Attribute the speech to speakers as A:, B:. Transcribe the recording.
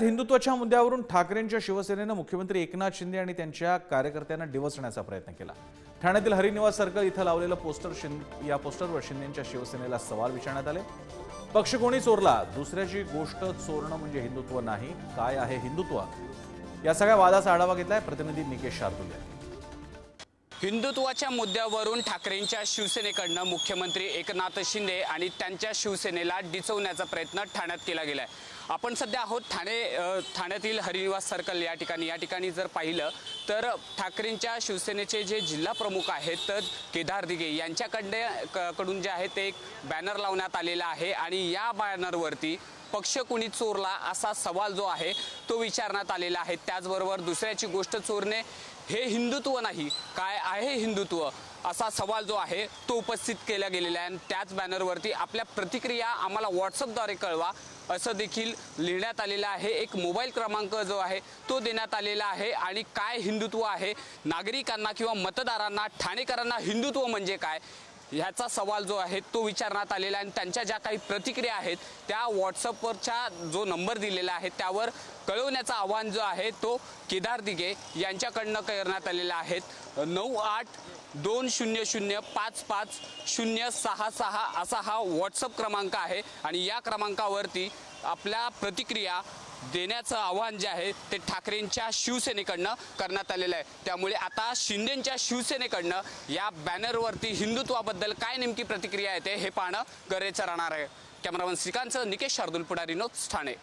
A: हिंदुत्वाच्या मुद्द्यावरून ठाकरेंच्या शिवसेनेनं मुख्यमंत्री एकनाथ शिंदे आणि त्यांच्या कार्यकर्त्यांना डिवचण्याचा प्रयत्न केला. ठाण्यातील हरिनिवास सर्कल इथं लावलेलं पोस्टर शिंद या पोस्टरवर शिंदेच्या शिवसेनेला सवाल विचारण्यात आले. पक्ष कोणी चोरला? दुसऱ्याची गोष्ट चोरणं म्हणजे हिंदुत्व नाही. काय आहे हिंदुत्व? या सगळ्या वादाचा आढावा घेतलाय प्रतिनिधी निकेश शार्दुल यांनी.
B: हिंदुत्वाच्या मुद्द्यावरून ठाकरेंच्या शिवसेनेकडनं मुख्यमंत्री एकनाथ शिंदे आणि त्यांच्या शिवसेनेला डिचवण्याचा प्रयत्न ठाण्यात केला गेलाय. आपण सध्या आहोत ठाणे ठाण्यातील हरिनिवास सर्कल या ठिकाणी. या ठिकाणी जर पाहिलं तर ठाकरेंच्या शिवसेनेचे जे जिल्हा प्रमुख आहेत तर केदार दिघे यांच्याकडे कडून जे आहे ते एक बॅनर लावण्यात आलेला आहे. आणि या बॅनरवरती पक्ष कुणी चोरला असा सवाल जो आहे तो विचारण्यात आलेला आहे. त्याचबरोबर दुसऱ्याची गोष्ट चोरणे हे हिंदुत्व नाही. काय आहे हिंदुत्व? असा सवाल जो आहे तो उपस्थित केला गेलेला आहे. आणि त्याच बॅनरवरती आपल्या प्रतिक्रिया आम्हाला व्हॉट्सअपद्वारे कळवा. असं देखील लिहिण्यात आलेलं आहे. एक मोबाईल क्रमांक जो आहे तो देण्यात आलेला आहे. आणि काय हिंदुत्व आहे? नागरिकांना किंवा मतदारांना ठाणेकरांना हिंदुत्व म्हणजे काय? ह्याचा सवाल जो आहे तो विचारण्यात आलेला आहे आणि त्यांच्या ज्या काही प्रतिक्रिया आहेत त्या व्हॉट्सअपवरच्या जो नंबर दिलेला आहे त्यावर कळवण्याचं आव्हान जो आहे तो केदार दिघे यांच्याकडनं करण्यात आलेला आहे. नऊ आठ दोन शून्य शून्य पाच पाच शून्य सहा सहा असा हा व्हॉट्सअप क्रमांक आहे आणि या क्रमांकावरती आपल्या प्रतिक्रिया देण्याचं आव्हान जे आहे ते ठाकरेंच्या शिवसेनेकडनं करण्यात आलेलं आहे. त्यामुळे आता शिंदेंच्या शिवसेनेकडनं या बॅनरवरती हिंदुत्वाबद्दल काय नेमकी प्रतिक्रिया येते हे पाहणं गरजेचं राहणार आहे. कॅमेरामन श्रीकांतचं निकेश शार्दुल पुढारी नोट्स ठाणे.